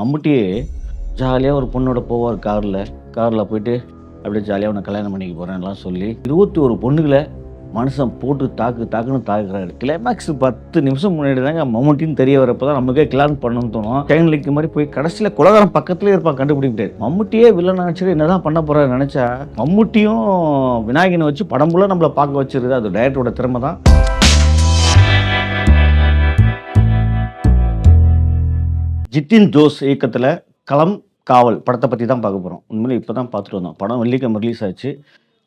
மம்முட்டியே ஜாலியாக ஒரு பொண்ணோட போவார் காரில். காரில் போயிட்டு அப்படியே ஜாலியாக உன்னை கல்யாணம் பண்ணிக்க போகிறேன்லாம் சொல்லி இருபத்தி ஒரு பொண்ணுகளை மனுஷன் போட்டு தாக்கு தாக்குன்னு தாக்குறாரு. கிளைமேக்ஸ் பத்து நிமிஷம் முன்னாடி தாங்க மம்முட்டின்னு தெரிய வரப்போ தான் நமக்கே கிளான் பண்ணணும்னு தோணும். டைம் லிக் மாதிரி போய் கடைசியில் குலகாரம் பக்கத்துலேயே இருப்பான் கண்டுபிடிக்க மம்முட்டியே வில்லன் நினச்சிட்டு என்னதான் பண்ண போகிறாரு நினச்சா மம்முட்டியும் விநாயகனை வச்சு படம் ஃபுல்லாக நம்மளை பார்க்க வச்சிருது அது டைரக்டரோட திறமை தான் ஜித்தின் ஜோஸ் இயக்கத்தில் களம் காவல் படத்தை பற்றி தான் பார்க்க போகிறோம் உண்மையிலே இப்போ தான் பார்த்துட்டு வந்தோம். படம் வெள்ளிக்கிழமை ரிலீஸ் ஆச்சு.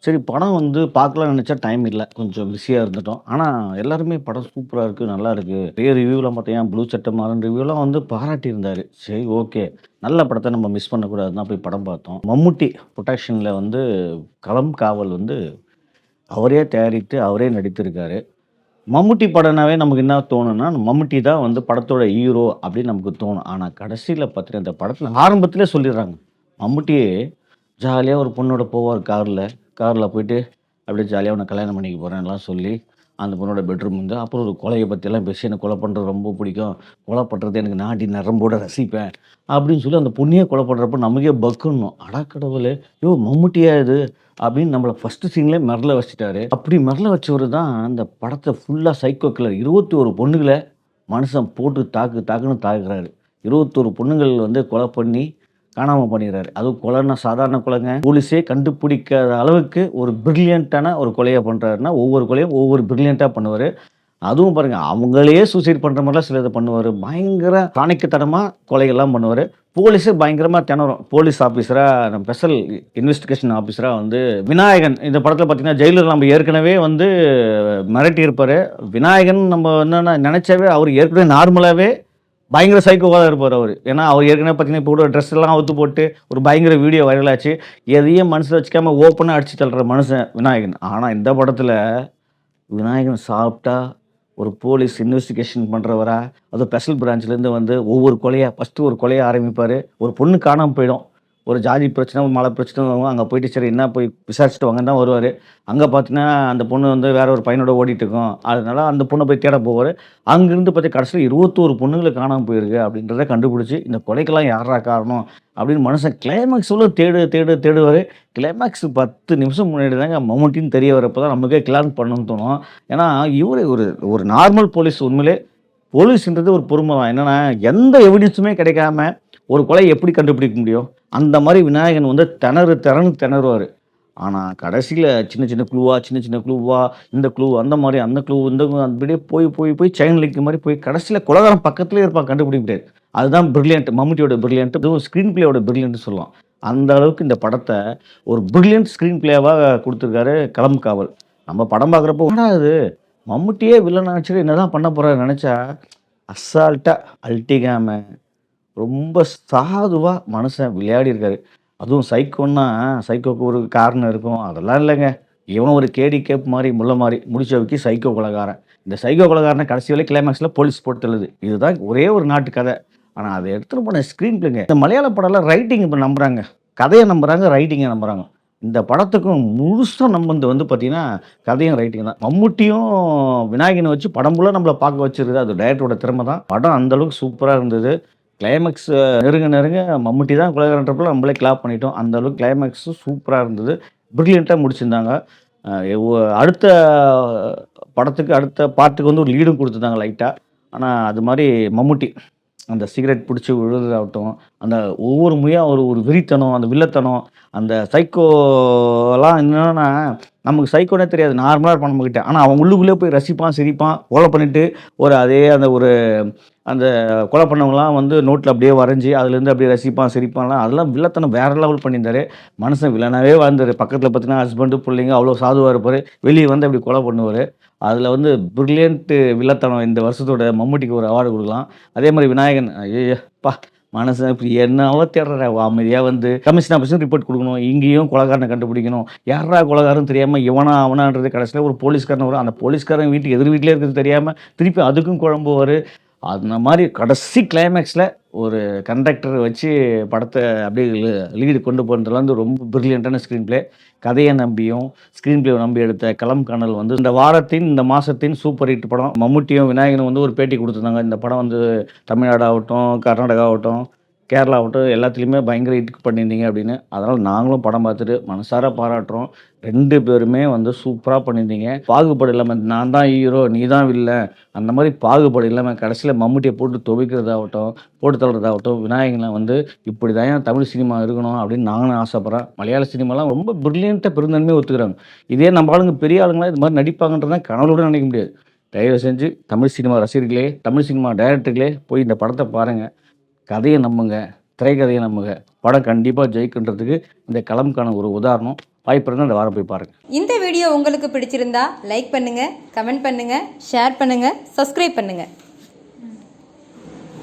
சரி படம் வந்து பார்க்கலாம்னு நினச்சா டைம் இல்லை. கொஞ்சம் பிஸியாக இருந்துட்டோம். ஆனால் எல்லாருமே படம் சூப்பராக இருக்குது நல்லா இருக்குது பெரிய ரிவ்யூலாம் பார்த்தீங்கன்னா ப்ளூ சட்டை மாறன் ரிவ்யூலாம் வந்து பாராட்டியிருந்தார். சரி ஓகே நல்ல படத்தை நம்ம மிஸ் பண்ணக்கூடாதுன்னு தான் போய் படம் பார்த்தோம். மம்முட்டி ப்ரொடக்ஷனில் வந்து களம் காவல் வந்து அவரே தயாரித்து அவரே நடித்திருக்காரு. மம்முட்டி படம்னாவே நமக்கு என்ன தோணும்னா மம்முட்டி தான் வந்து படத்தோட ஹீரோ அப்படின்னு நமக்கு தோணும். ஆனால் கடைசியில் பார்த்துட்டு அந்த படத்தில் ஆரம்பத்திலே சொல்லிடுறாங்க. மம்முட்டியே ஜாலியாக ஒரு பொண்ணோட போவார் காரில் காரில் போயிட்டு அப்படியே ஜாலியாக உன்னை கல்யாணம் பண்ணிக்க போகிறேன்லாம் சொல்லி அந்த பொண்ணோட பெட்ரூம் வந்து. அப்புறம் ஒரு கொலையை பற்றியெல்லாம் பேசி எனக்கு கொலை பண்ணுறது ரொம்ப பிடிக்கும். கொலை பண்ணுறது எனக்கு நாடி நரம்போட ரசிப்பேன். அப்படின்னு சொல்லி அந்த பொண்ணையே கொலை பண்ணுறப்ப நமக்கே பக்குன்னும் கடவுளே யோ மம்முட்டியா இது? அப்படின்னு நம்மளை ஃபஸ்ட்டு சீன்லேயே மிரல வச்சுட்டாரு. அப்படி மிரல வச்சவர் தான் அந்த படத்தை ஃபுல்லாக சைக்கோ கிளர் இருபத்தி ஒரு பொண்ணுகளை மனுஷன் போட்டு தாக்கு தாக்குன்னு தாக்குறாரு. இருபத்தொரு பொண்ணுங்கள் வந்து கொலை பண்ணி காணாமல் பண்ணிடுறாரு அதுவும் கொலைன்னா சாதாரண கொலைங்க. போலீஸே கண்டுபிடிக்காத அளவுக்கு ஒரு பிரில்லியண்ட்டான ஒரு கொலையை பண்ணுறாருன்னா ஒவ்வொரு கொலையும் ஒவ்வொரு பிரில்லியண்ட்டாக பண்ணுவார். அதுவும் பாருங்கள் அவங்களே சூசைட் பண்ணுற மாதிரிலாம் சில இதை பண்ணுவார். பயங்கர காணிக்கத்தனமாக கொலைகள்லாம் பண்ணுவார். போலீஸே பயங்கரமாக திணறும். போலீஸ் ஆஃபீஸராக நம்ம ஸ்பெஷல் இன்வெஸ்டிகேஷன் ஆஃபீஸராக வந்து விநாயகன். இந்த படத்தில் பார்த்திங்கன்னா ஜெயிலர் நம்ம ஏற்கனவே வந்து மிரட்டி இருப்பார் விநாயகன் நம்ம என்னென்ன நினச்சாவே அவர் ஏற்கனவே நார்மலாகவே பயங்கர சைக்கோவாக இருப்பார் அவர். ஏன்னா அவர் ஏற்கனவே பார்த்தீங்கன்னா இப்போ கூட ட்ரெஸ் எல்லாம் அவுத்து போட்டு ஒரு பயங்கர வீடியோ வைரல் ஆச்சு. எதையும் மனசில் வச்சுக்காம ஓப்பனாக அடிச்சு தள்ளுற மனுஷன் விநாயகன். ஆனால் இந்த படத்தில் விநாயகன் சாப்பிட்டா ஒரு போலீஸ் இன்வெஸ்டிகேஷன் பண்ணுறவரா அது ஸ்பெஷல் பிரான்ச்லேருந்து வந்து ஒவ்வொரு கொலையாக ஃபஸ்ட்டு ஒரு கொலையை ஆரம்பிப்பார். ஒரு பொண்ணு காணாமல் போயிடும். ஒரு ஜாதி பிரச்சனை ஒரு மழை பிரச்சனை வரும். அங்கே போயிட்டு சரி என்ன போய் விசாரிச்சுட்டு வாங்கன்னு தான் வருவார். அங்கே பார்த்தீங்கன்னா அந்த பொண்ணு வந்து வேற ஒரு பையனோட ஓடிட்டு இருக்கும். அதனால அந்த பொண்ணை போய் தேட போவார். அங்கேருந்து பார்த்தி கடைசியில் இருபத்தோரு பொண்ணுங்களை காணாமல் போயிருக்கு அப்படின்றத கண்டுபிடிச்சி இந்த கொலைக்கெல்லாம் யாரா காரணம்? அப்படின்னு மனுஷன் கிளைமேக்ஸ் உள்ள தேடு தேடு தேடுவார். கிளைமேக்ஸ் பத்து நிமிஷம் முன்னாடி தாங்க மம்முட்டின்னு தெரிய வரப்போ தான் நமக்கே கிளான் பண்ணணும்னு தோணும். ஏன்னா இவர் ஒரு ஒரு நார்மல் போலீஸ் உண்மையிலே போலீஸ்ன்றது ஒரு பொறுமை தான் என்னென்னா எந்த எவிடன்ஸுமே கிடைக்காம ஒரு கொலை எப்படி கண்டுபிடிக்க முடியும்? அந்த மாதிரி விநாயகன் வந்து திணறு திறனு திணறுவார். ஆனால் கடைசியில் சின்ன சின்ன குழுவாக சின்ன சின்ன க்ளூவா இந்த குழு அந்த மாதிரி அந்த க்ளூ இந்த அப்படியே போய் போய் போய் செயின் லிங்க் மாதிரி போய் கடைசியில் குலகாரம் பக்கத்துலேயே இருப்பான் கண்டுபிடிக்க முடியாது அதுதான் பிரில்லியன்ட் மம்முட்டியோட பிரில்லியன்ட் இதுவும் ஸ்க்ரீன் பிளேயோட பிரில்லியன்ட் சொல்லலாம். அந்த அளவுக்கு இந்த படத்தை ஒரு பிரில்லியன்ட் ஸ்க்ரீன் பிளேவாக கொடுத்துருக்காரு களம் காவல். நம்ம படம் பார்க்குறப்போ என்னடா மம்முட்டியே வில்லன் நினச்சிட்டு என்னதான் பண்ண போகிறாரு நினச்சா அசால்ட்டாக அல்ட்டிகாமல் ரொம்ப சாதுவாக மனுஷன் விளையாடி இருக்காரு. அதுவும் சைக்கோன்னா சைக்கோக்கு ஒரு காரணம் இருக்கும். அதெல்லாம் இல்லைங்க. இவனும் ஒரு கேடி கேப் மாதிரி முள்ள மாதிரி முடிச்ச வைக்கி சைக்கோ கொலகாரன். இந்த சைக்கோ கொலகாரனை கடைசி வரை கிளைமேக்ஸில் போலீஸ் போட்டு தள்ளுது இதுதான் ஒரே ஒரு நாட்டு கதை. ஆனால் அதை எடுத்துகிட்டு போன ஸ்க்ரீன் பிள்ளைங்க இந்த மலையாள படம்லாம் ரைட்டிங் இப்போ நம்புறாங்க. கதையை நம்புகிறாங்க ரைட்டிங்கை நம்புகிறாங்க இந்த படத்துக்கும் முழுசாக நம்ம வந்து பார்த்திங்கன்னா பார்த்தீங்கன்னா கதையும் ரைட்டிங் தான். மம்முட்டியும் விநாயகனை வச்சு படம் ஃபுல்லாக நம்மளை பார்க்க வச்சிருது அது டைரக்டரோட திறமை தான் படம் அந்த அளவுக்கு சூப்பராக இருந்தது. கிளைமேக்ஸ் நெருங்க நெருங்க மம்முட்டி தான் குலகரன்றப்பல நம்மளே கிளாப் பண்ணிட்டோம். அந்த அளவுக்கு கிளைமேக்ஸும் சூப்பராக இருந்தது. பிரில்லியண்ட்டாக முடிச்சிருந்தாங்க. அடுத்த படத்துக்கு அடுத்த பாட்டுக்கு வந்து ஒரு லீடும் கொடுத்துருந்தாங்க லைட்டாக ஆனால் அது மாதிரி மம்முட்டி அந்த சிகரெட் பிடிச்சி விழுறதாகட்டும் அந்த ஒவ்வொரு முறையாக ஒரு ஒரு வெறித்தனம் அந்த வில்லத்தனம் அந்த சைக்கோலாம் என்னென்னா நமக்கு சைக்கோனே தெரியாது. நார்மலாக இருப்பான் நம்மக்கிட்ட ஆனால் அவன் உள்ளுக்குள்ளே போய் ரசிப்பான் சிரிப்பான் ஓலை பண்ணிவிட்டு ஒரு அதே அந்த ஒரு அந்த கொலை பண்ணவங்களாம் வந்து நோட்டில் அப்படியே வரைஞ்சி அதுலேருந்து அப்படியே ரசிப்பான் சிரிப்பான்லாம். அதெல்லாம் வில்லத்தனம் வேற லெவல் பண்ணியிருந்தாரு. மனுஷன் வில்லனாவே வாழ்ந்தார். பக்கத்தில் பார்த்தீங்கன்னா ஹஸ்பண்டு பிள்ளைங்க அவ்வளோ சாதுவாக இருப்பார். வெளியே வந்து அப்படி கொலை பண்ணுவார். அதில் வந்து பிரில்லியன்ட்டு வில்லத்தனம் இந்த வருஷத்தோட மம்முட்டிக்கு ஒரு அவார்டு கொடுக்கலாம். அதே மாதிரி விநாயகன் ஐயப்பா மனசு இப்படி என்னவோ தேடுற அமைதியாக வந்து கமிஷன் ஆஃபீஸும் ரிப்போர்ட் கொடுக்கணும். இங்கேயும் கொலகாரனை கண்டுபிடிக்கணும். யாரா கொலகாரன்னு தெரியாமல் இவனா அவனான்றது கடைசியில் ஒரு போலீஸ்காரன் வரும். அந்த போலீஸ்காரன் வீட்டுக்கு எதிர் வீட்டிலே இருக்கிறது தெரியாமல் திருப்பி அதுக்கும் குழம்புவார். அந்த மாதிரி கடைசி கிளைமேக்ஸில் ஒரு கண்டக்டர் வச்சு படத்தை அப்படியே லீடு கொண்டு போனதுல வந்து ரொம்ப பிரில்லியண்ட்டான ஸ்க்ரீன் ப்ளே கதையை நம்பியும் ஸ்க்ரீன் ப்ளேவை நம்பி எடுத்த களம் கனல் வந்து இந்த வாரத்தின் இந்த மாதத்தின் சூப்பர் ஹிட் படம். மம்முட்டியும் விநாயகனும் வந்து ஒரு பேட்டி கொடுத்துருந்தாங்க. இந்த படம் வந்து தமிழ்நாடு ஆகட்டும் கர்நாடகா ஆகட்டும் கேரளாவட்டும் எல்லாத்துலேயுமே பயங்கர ஹிட் பண்ணியிருந்தீங்க அப்படின்னு. அதனால் நாங்களும் படம் பார்த்துட்டு மனசார பாராட்டுறோம். ரெண்டு பேருமே வந்து சூப்பராக பண்ணியிருந்தீங்க பாகுபாடு இல்லாமல் நான் தான் ஹீரோ நீ தான் இல்லை அந்த மாதிரி பாகுபாடு இல்லாமல் கடைசியில் மம்முட்டியை போட்டு துவைக்கிறதாகட்டும் போட்டு தள்ளுறதாகட்டும் விநாயகனை வந்து இப்படி தான் ஏன் தமிழ் சினிமா இருக்கணும் அப்படின்னு நானும் ஆசைப்பட்றேன் மலையாள சினிமாலாம் ரொம்ப பிரில்லியண்ட்டாக பெருந்தன்மையை ஒத்துக்கிறாங்க. இதே நம்ம ஆளுங்க பெரிய ஆளுங்களாம் இது மாதிரி நடிப்பாங்கன்றதை கனவுல நினைக்க முடியாது. தயவு செஞ்சு தமிழ் சினிமா ரசிகர்களே தமிழ் சினிமா டைரக்டர்களே போய் இந்த படத்தை பாருங்கள் கதையை நம்புங்க திரைக்கதையை நம்புங்க. படம் கண்டிப்பாக ஜெயிக்குன்றதுக்கு இந்த களம்கான ஒரு உதாரணம். வாய்ப்பு இருந்தால் வாரம் போய் பாருங்கள் இந்த வீடியோ உங்களுக்கு பிடிச்சிருந்தா லைக் பண்ணுங்கள் கமெண்ட் பண்ணுங்கள் ஷேர் பண்ணுங்கள் சப்ஸ்கிரைப் பண்ணுங்கள்